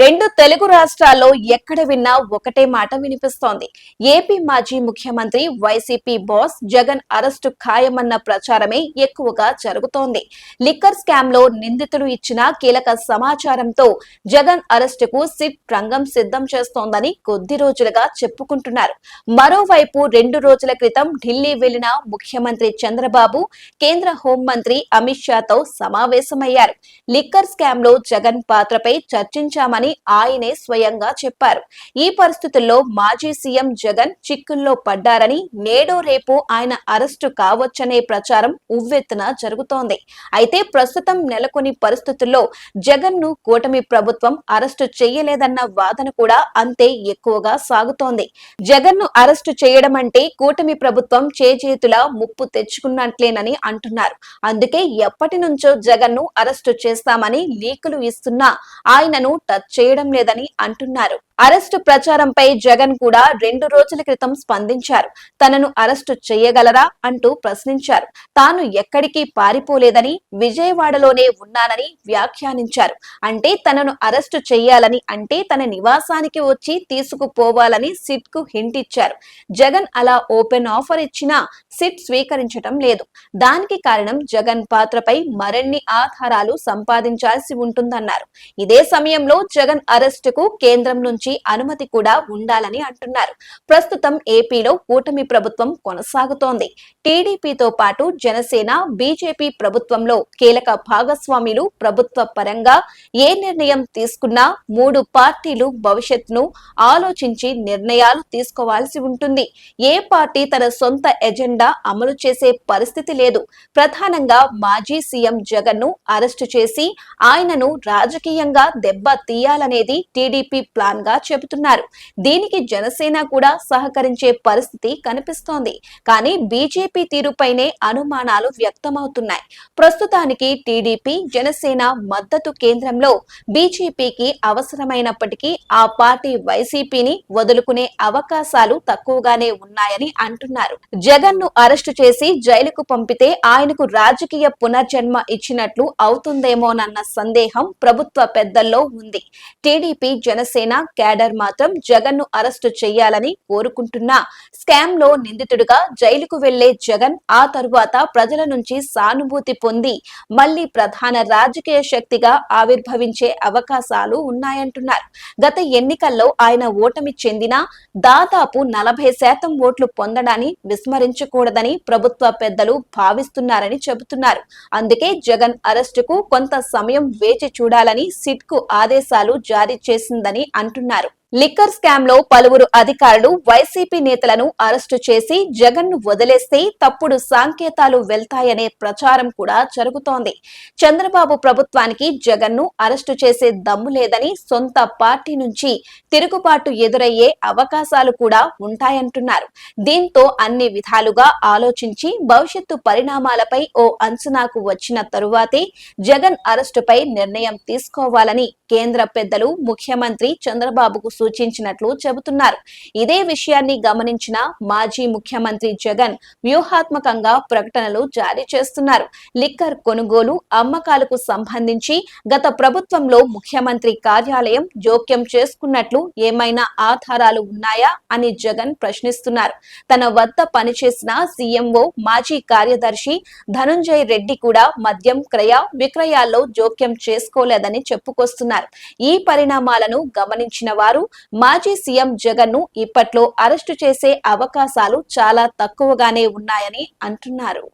రెండు తెలుగు రాష్ట్రాల్లో ఎక్కడ విన్నా ఒకటే మాట వినిపిస్తోంది. ఏపీ మాజీ ముఖ్యమంత్రి వైసీపీ బాస్ జగన్ అరెస్టు ఖాయమన్న ప్రచారమే ఎక్కువగా జరుగుతోంది. లిక్కర్ స్కామ్లో నిందితులు ఇచ్చిన కీలక సమాచారంతో జగన్ అరెస్టుకు సిట్ రంగం సిద్ధం చేస్తోందని కొద్ది రోజులుగా చెప్పుకుంటున్నారు. మరోవైపు రెండు రోజుల క్రితం ఢిల్లీ వెళ్ళిన ముఖ్యమంత్రి చంద్రబాబు కేంద్ర హోంమంత్రి అమిత్ షాతో సమావేశమయ్యారు. లిక్కర్ స్కామ్లో జగన్ పాత్రపై చర్చించామని ఆయనే స్వయంగా చెప్పారు. ఈ పరిస్థితుల్లో మాజీ సీఎం జగన్ చిక్కుల్లో పడ్డారని నేడో రేపు ఆయన అరెస్టు కావచ్చనే ప్రచారం ఉవ్వెత్తున జరుగుతోంది. అయితే ప్రస్తుతం నెలకొని పరిస్థితుల్లో జగన్ను కూటమి ప్రభుత్వం అరెస్టు చేయలేదన్న వాదన కూడా అంతే ఎక్కువగా సాగుతోంది. జగన్ను అరెస్టు చేయడం అంటే కూటమి ప్రభుత్వం చేజేతుల ముప్పు తెచ్చుకున్నట్లేనని అంటున్నారు. అందుకే ఎప్పటి నుంచో జగన్ను అరెస్టు చేస్తామని లీకులు ఇస్తున్నా ఆయనను టచ్ చేయడం లేదని అంటున్నారు. అరెస్టు ప్రచారంపై జగన్ కూడా రెండు రోజుల క్రితం స్పందించారు. తనను అరెస్టు చేయగలరా అంటూ ప్రశ్నించారు. తాను ఎక్కడికి పారిపోలేదని విజయవాడలోనే ఉన్నానని వ్యాఖ్యానించారు. అంటే తనను అరెస్టు చేయాలని అంటే తన నివాసానికి వచ్చి తీసుకుపోవాలని సిట్కు హింట్ ఇచ్చారు. జగన్ అలా ఓపెన్ ఆఫర్ ఇచ్చినా సిట్ స్వీకరించటం లేదు. దానికి కారణం జగన్ పాత్రపై మరిన్ని ఆధారాలు సంపాదించాల్సి ఉంటుందన్నారు. ఇదే సమయంలో జగన్ అరెస్టుకు కేంద్రం నుంచి అనుమతి కూడా ఉండాలని అంటున్నారు. ప్రస్తుతం ఏపీలో కూటమి ప్రభుత్వం కొనసాగుతోంది. టీడీపీతో పాటు జనసేన బీజేపీ ప్రభుత్వంలో కీలక భాగస్వాములు ప్రభుత్వ పరంగా ఏ నిర్ణయం తీసుకున్నా మూడు పార్టీలు భవిష్యత్తును ఆలోచించి నిర్ణయాలు తీసుకోవాల్సి ఉంటుంది. ఏ పార్టీ తన సొంత ఎజెండా అమలు చేసే పరిస్థితి లేదు. ప్రధానంగా మాజీ సీఎం జగన్ను అరెస్టు చేసి ఆయనను రాజకీయంగా దెబ్బ తీయ చేయాలనేది టీడీపీ ప్లాన్గా చెబుతున్నారు. దీనికి జనసేన కూడా సహకరించే పరిస్థితి కనిపిస్తోంది. కానీ బీజేపీ తీరుపైనే అనుమానాలు వ్యక్తమవుతున్నాయి. ప్రస్తుతానికి టీడీపీ జనసేన మద్దతు కేంద్రంలో బీజేపీకి అవసరమైనప్పటికీ ఆ పార్టీ వైసీపీని వదులుకునే అవకాశాలు తక్కువగానే ఉన్నాయని అంటున్నారు. జగన్ను అరెస్టు చేసి జైలుకు పంపితే ఆయనకు రాజకీయ పునర్జన్మ ఇచ్చినట్లు అవుతుందేమోనన్న సందేహం ప్రభుత్వ పెద్దల్లో ఉంది. టీడీపీ జనసేన క్యాడర్ మాత్రం జగన్ను అరెస్టు చేయాలని కోరుకుంటున్నా. స్కామ్లో నిందితుడిగా జైలుకు వెళ్ళే జగన్ ఆ తరువాత ప్రజల నుంచి సానుభూతి పొంది మళ్ళీ ప్రధాన రాజకీయ శక్తిగా ఆవిర్భవించే అవకాశాలు ఉన్నాయంటున్నారు. గత ఎన్నికల్లో ఆయన ఓటమి చెందిన దాదాపు నలభై శాతం ఓట్లు పొందడాన్ని విస్మరించకూడదని ప్రభుత్వ పెద్దలు భావిస్తున్నారని చెబుతున్నారు. అందుకే జగన్ అరెస్టుకు కొంత సమయం వేచి చూడాలని సిట్కు ఆదేశాలు జారీ చేసిందని అంటున్నారు. లిక్కర్ స్కామ్లో పలువురు అధికారులు వైసీపీ నేతలను అరెస్టు చేసి జగన్ను వదిలేస్తే తప్పుడు సంకేతాలు వెళ్తాయనే ప్రచారం కూడా జరుగుతోంది. చంద్రబాబు ప్రభుత్వానికి జగన్ను అరెస్టు చేసే దమ్ము లేదని సొంత పార్టీ నుంచి తిరుగుబాటు ఎదురయ్యే అవకాశాలు కూడా ఉంటాయంటున్నారు. దీంతో అన్ని విధాలుగా ఆలోచించి భవిష్యత్తు పరిణామాలపై ఓ అంచనాకు వచ్చిన తరువాతే జగన్ అరెస్టుపై నిర్ణయం తీసుకోవాలని కేంద్ర పెద్దలు ముఖ్యమంత్రి చంద్రబాబుకు సూచించినట్లు చెబుతున్నారు. ఇదే విషయాన్ని గమనించిన మాజీ ముఖ్యమంత్రి జగన్ వ్యూహాత్మకంగా ప్రకటనలు జారీ చేస్తున్నారు. లిక్కర్ కొనుగోలు అమ్మకాలకు సంబంధించి గత ప్రభుత్వంలో ముఖ్యమంత్రి కార్యాలయం జోక్యం చేసుకున్నట్లు ఏమైనా ఆధారాలు ఉన్నాయా అని జగన్ ప్రశ్నిస్తున్నారు. తన వద్ద పనిచేసిన సీఎంఓ మాజీ కార్యదర్శి ధనుంజయ్ రెడ్డి కూడా మద్యం క్రయ విక్రయాల్లో జోక్యం చేసుకోలేదని చెప్పుకొస్తున్నారు. ఈ పరిణామాలను గమనించిన వారు మాజీ సీఎం జగన్ను ఇప్పట్లో అరెస్టు చేసే అవకాశాలు చాలా తక్కువగానే ఉన్నాయని అంటున్నారు.